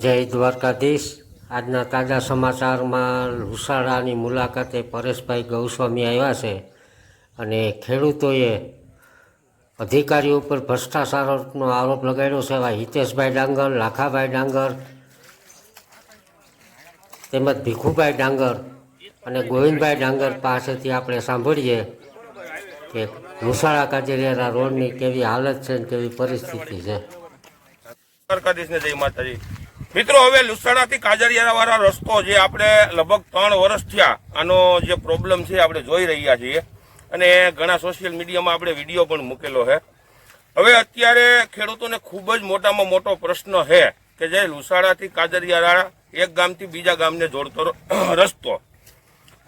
જય દ્વારકાધીશ. આજના તાજા સમાચારમાં લુસાડાની મુલાકાતે પરેશભાઈ ગૌસ્વામી આવ્યા છે અને ખેડૂતોએ અધિકારીઓ ઉપર ભ્રષ્ટાચારનો આરોપ લગાડ્યો છે. એવા હિતેશભાઈ ડાંગર, લાખાભાઈ ડાંગર તેમજ ભીખુભાઈ ડાંગર અને ગોવિંદભાઈ ડાંગર પાસેથી આપણે સાંભળીએ કે લુસાડા કાજરિયાના રોડની કેવી હાલત છે ને કેવી પરિસ્થિતિ છે. દ્વારકાધીશને જય માતાજી. મિત્રો, હવે લુસાડાથી કાજરિયાવાળા રસ્તો જે આપણે લગભગ ત્રણ વર્ષ થયા, આનો જે પ્રોબ્લેમ છે આપણે જોઈ રહ્યા છીએ. અને ઘણા સોશિયલ મીડિયામાં આપણે વીડિયો પણ મૂકેલો છે. હવે અત્યારે ખેડૂતોને ખૂબ જ મોટામાં મોટો પ્રશ્ન છે કે જે લુસાડાથી કાજરિયાવાળા એક ગામથી બીજા ગામને જોડતો રસ્તો.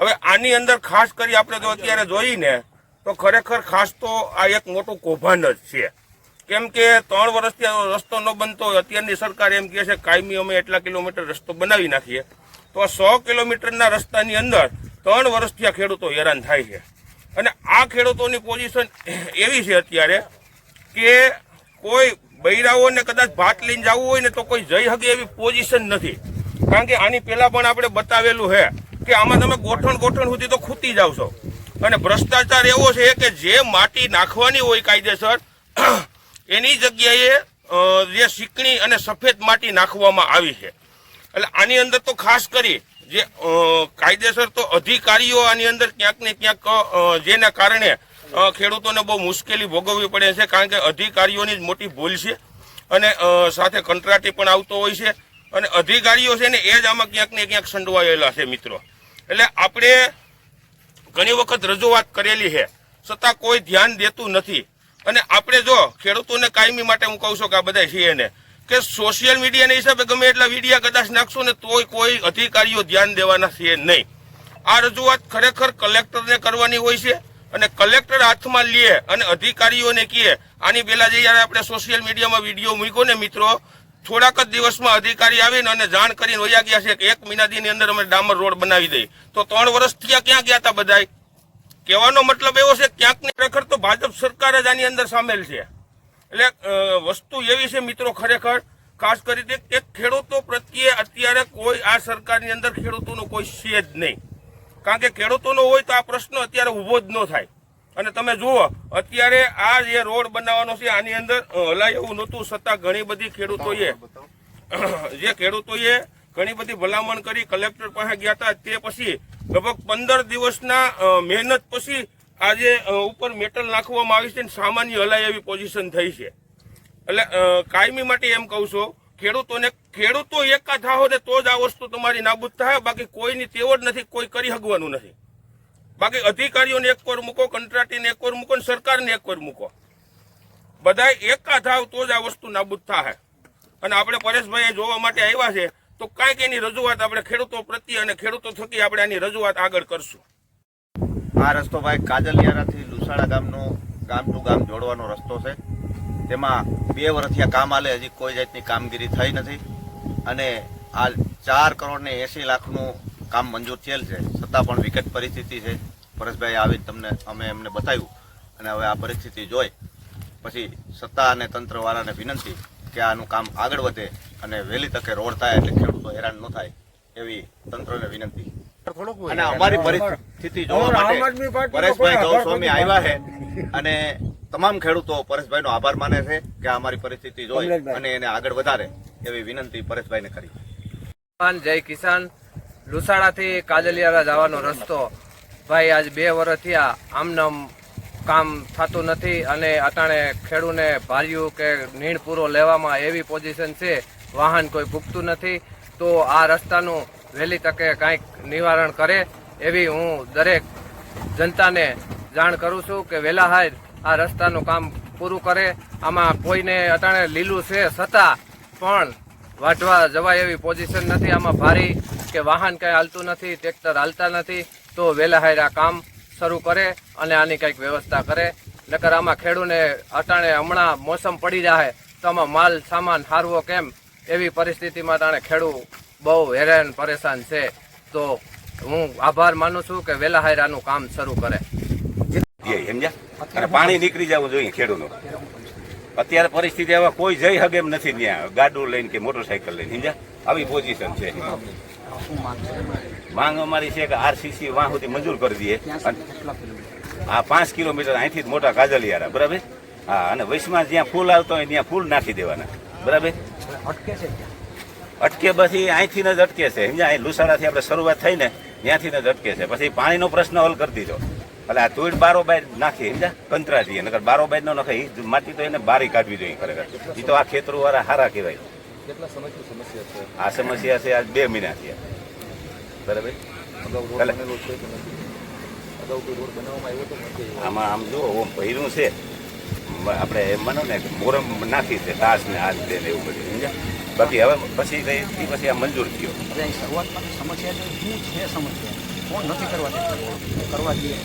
હવે આની અંદર ખાસ કરી આપણે જો અત્યારે જોઈને, તો ખરેખર ખાસ તો આ એક મોટું કૌભાંડ જ છે. કેમ કે ત્રણ વર્ષથી રસ્તો ન બનતો હોય, અત્યારની સરકાર એમ કહે છે, કાયમી અમે એટલા કિલોમીટર રસ્તો બનાવી નાખીએ. તો આ સો કિલોમીટરના રસ્તાની અંદર ત્રણ વર્ષથી આ ખેડૂતો હેરાન થાય છે. અને આ ખેડૂતોની પોઝિશન એવી છે અત્યારે કે કોઈ બૈરાઓને કદાચ ભાત લઈને જવું હોય ને તો કોઈ જઈ શકે એવી પોઝિશન નથી. કારણ કે આની પહેલાં પણ આપણે બતાવેલું છે કે આમાં તમે ગોઠણ ગોઠણ સુધી તો ખૂતી જાવ છો. અને ભ્રષ્ટાચાર એવો છે કે જે માટી નાખવાની હોય કાયદેસર એની જગ્યાએ જે શીકણી અને સફેદ માટી નાખવામાં આવી છે. એટલે આની અંદર તો ખાસ કરી, જે કાયદેસર તો અધિકારીઓ આની અંદર ક્યાંક ને ક્યાંક જેના કારણે ખેડૂતોને બહુ મુશ્કેલી ભોગવવી પડે છે, કારણ કે અધિકારીઓની જ મોટી ભૂલ છે. અને સાથે કંટ્રાટી પણ આવતો હોય છે. અને અધિકારીઓ છે ને, એ જ આમાં ક્યાંક ને ક્યાંક સંડવાયેલા છે મિત્રો. એટલે આપણે ઘણી વખત રજૂઆત કરેલી છે. છતાં કોઈ ધ્યાન દેતું નથી. અને આપણે જો ખેડૂતોને કાયમી માટે હું કહું છું કે આ બધા છીએ ને, કે સોશિયલ મીડિયાના હિસાબે ગમે એટલા વિડીયા કદાચ નાખશો ને તોય કોઈ અધિકારીઓ ધ્યાન દેવાના છે નહીં. આ રજૂઆત ખરેખર કલેક્ટરને કરવાની હોય છે અને કલેક્ટર હાથમાં લે અને અધિકારીઓને કહે, આની પહેલાં જે આપણે સોશિયલ મીડિયામાં વીડિયો મૂક્યો ને મિત્રો, થોડાક જ દિવસમાં અધિકારી આવીને અને જાણ કરીને વયા ગયા છે કે એક મહિનાની અંદર અમે ડામર રોડ બનાવી દઈ. તો ત્રણ વર્ષ થયા ક્યાં ગયા હતા બધાય? કહેવાનો મતલબ એવો છે ક્યાંકની ક્યાંક ને ખરેખર તો ભાજપ સરકાર જ આની અંદર સામેલ છે. એટલે વસ્તુ એવી છે મિત્રો ખરેખર ખાસ કરીને કે ખેડૂતો પ્રત્યે અત્યારે કોઈ આ સરકારની અંદર ખેડૂતોનો કોઈ છે જ નહીં. કારણ કે ખેડૂતોનો હોય તો આ પ્રશ્ન અત્યારે ઊભો જ ન થાય. અને તમે જુઓ અત્યારે આ જે રોડ બનાવવાનો છે આની અંદર હલાય એવું નહોતું છતાં ઘણી બધી ખેડૂતોએ જે ખેડૂતોએ ઘણી બધી ભલામણ કરી કલેક્ટર પાસે ગયા હતા. તે પછી લગભગ પંદર દિવસના મહેનત પછી આજે ઉપર મેટલ નાખવામાં આવી છે સામાન્ય હલાય એવી પોઝિશન થઈ છે. એટલે કાયમી માટે એમ કહું છું, ખેડૂતોને, ખેડૂતો એકા થાઓ ને તો જ આ વસ્તુ તમારી નાબૂદ થાય. બાકી કોઈની તેવડ નથી, કોઈ કરી હગવાનું નથી. બાકી અધિકારીઓને એક કોર મૂકો કંટ્રાટીને એક કોર મૂકો સરકારને એક કોર મૂકો. બધા એકા થાવ તો જ આ વસ્તુ નાબૂદ થાય. અને આપણે પરેશભાઈ જોવા માટે આવ્યા છે તો કાંઈક એની રજૂઆત આપણે ખેડૂતો પ્રત્યે અને ખેડૂતો થકી આપણે આની રજૂઆત આગળ કરશું. આ રસ્તો ભાઈ કાજલિયારાથી લુસાડા ગામનો ગામ ટુ ગામ જોડવાનો રસ્તો છે. તેમાં બે વર્ષથી આ કામ આલે હજી કોઈ જાતની કામગીરી થઈ નથી. અને આ ચાર કરોડ ને એસી લાખનું કામ મંજૂર થયેલ છે. છતાં પણ વિકટ પરિસ્થિતિ છે. પરેશભાઈ આવી તમને, અમે એમને બતાવ્યું. અને હવે આ પરિસ્થિતિ જોઈ. પછી સત્તા અને તંત્રવાળાને વિનંતી કે આનું કામ આગળ વધે અને વહેલી તકે રોડ થાય એટલે ખેડૂતો હેરાન ન થાય એવી તંત્રને વિનંતી. અને અમારી પરિસ્થિતિ જોવા માટે પરેશભાઈ ગૌસ્વામી આવ્યા છે અને તમામ ખેડૂતો પરેશભાઈનો આભાર માને છે કે અમારી પરિસ્થિતિ જોઈ અને એને આગળ વધારે એવી વિનંતી પરેશભાઈને કરી. કિસાન જય કિસાન. લુસાડાથી કાજલિયારા જવાનો રસ્તો. ભાઈ આજ બે વર્ષ થયા. આમનામ કામ થતું નથી અને અટાણે ખેડૂને ભાર્યું કે નીણ પૂરો લેવામાં એવી પોઝિશન છે, વાહન કોઈ ભૂગતું નથી, તો આ રસ્તાનું વહેલી તકે કાંઈક નિવારણ કરે એવી હું દરેક જનતાને જાણ કરું છું કે વહેલા હાર આ રસ્તાનું કામ પૂરું કરે. આમાં કોઈને અટાણે લીલું છે છતાં પણ વાઢવા જવાય એવી પોઝિશન નથી. આમાં ભારી કે વાહન કાંઈ હાલતું નથી ટ્રેક્ટર હાલતા નથી, તો વહેલા હાર આ કામ શરૂ કરે અને આની કંઈક વ્યવસ્થા કરે. નકર આમાં ખેડૂને અટાણે હમણાં મોસમ પડી જાય તો આમાં માલ સામાન હારવો કેમ? એવી પરિસ્થિતિમાં તાણે ખેડૂ બહુ હેરાન પરેશાન છે. તો હું આભાર માનું છું કે વહેલા હાયરાનું કામ શરૂ કરે. સમજ્યા? અને પાણી નીકળી જવું જોઈએ ખેડૂતનું અત્યારે પરિસ્થિતિ હવે કોઈ જઈ હગે એમ નથી ત્યાં. ગાડું લઈને કે મોટરસાયકલ લઈને સમજ્યા? આવી પોઝિશન છે. માંગ અમારી છે કે આરસીસી વાહ સુધી મંજૂર કરી દઈએ. આ પાંચ કિલોમીટર અહીંથી જ મોટા કાજલિયારા બરાબર? હા અને વૈશમાં જ્યાં ફૂલ આવતો હોય ત્યાં ફૂલ નાખી દેવાના બરાબર? અટકે પછી અહીંથી જ અટકે છે. સમજ્યા? અહીં લુસાડાથી આપણે શરૂઆત થઈ ને ત્યાંથી જ અટકે છે. પછી પાણીનો પ્રશ્ન હલ કરી દીધો. એટલે આ તુડ બારોબાર નાખી સમજા કંતરાથી નકર બારોબાર નો નખે એ માટી તો એને બારી કાઢવી જોઈએ ખરેખર. એ તો આ ખેતરો વાળા હારા કહેવાય. આ સમસ્યા છે આજ બે મહિના થયા. બરાબર? આમાં આમ જો ઓમ ભર્યું છે. આપણે એમ માનો ને મોરમ નાખી છે તાસ ને હાથ દે ને એવું બધું સમજ્યા? બાકી હવે પછી કઈ પછી આ મંજૂર થયો. હવે શરૂઆતમાં સમસ્યા છે શું છે સમસ્યા? કોણ નથી કરવા કરવા દઈએ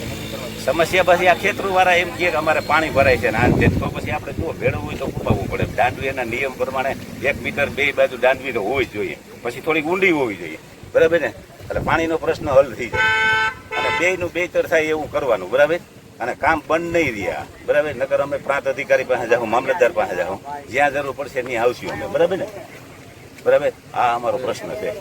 સમસ્યા પછી આ ખેતરું વાળા એમ કહે કે અમારે પાણી ભરાય છે ને આ તે તો પછી આપણે જો ભેળવવું હોય તો કુપાવવું પડે? દાંડવી એના નિયમ પ્રમાણે એક મીટર બે બાજુ દાંડવી તો હોવી જ જોઈએ. પછી થોડીક ઊંડી હોવી જોઈએ. બરાબર ને? એટલે પાણીનો પ્રશ્ન હલ થઈ જાય. અને બે નું બેતર થાય એવું કરવાનું, બરાબર? અને કામ બંધ નહીં રહ્યા, બરાબર? નકર અમે પ્રાંત અધિકારી પાસે જાઉં, મામલતદાર પાસે જાઉં. જ્યાં જરૂર પડશે ત્યાં આવશું અમે, બરાબર ને? બરાબર? આ અમારો પ્રશ્ન છે.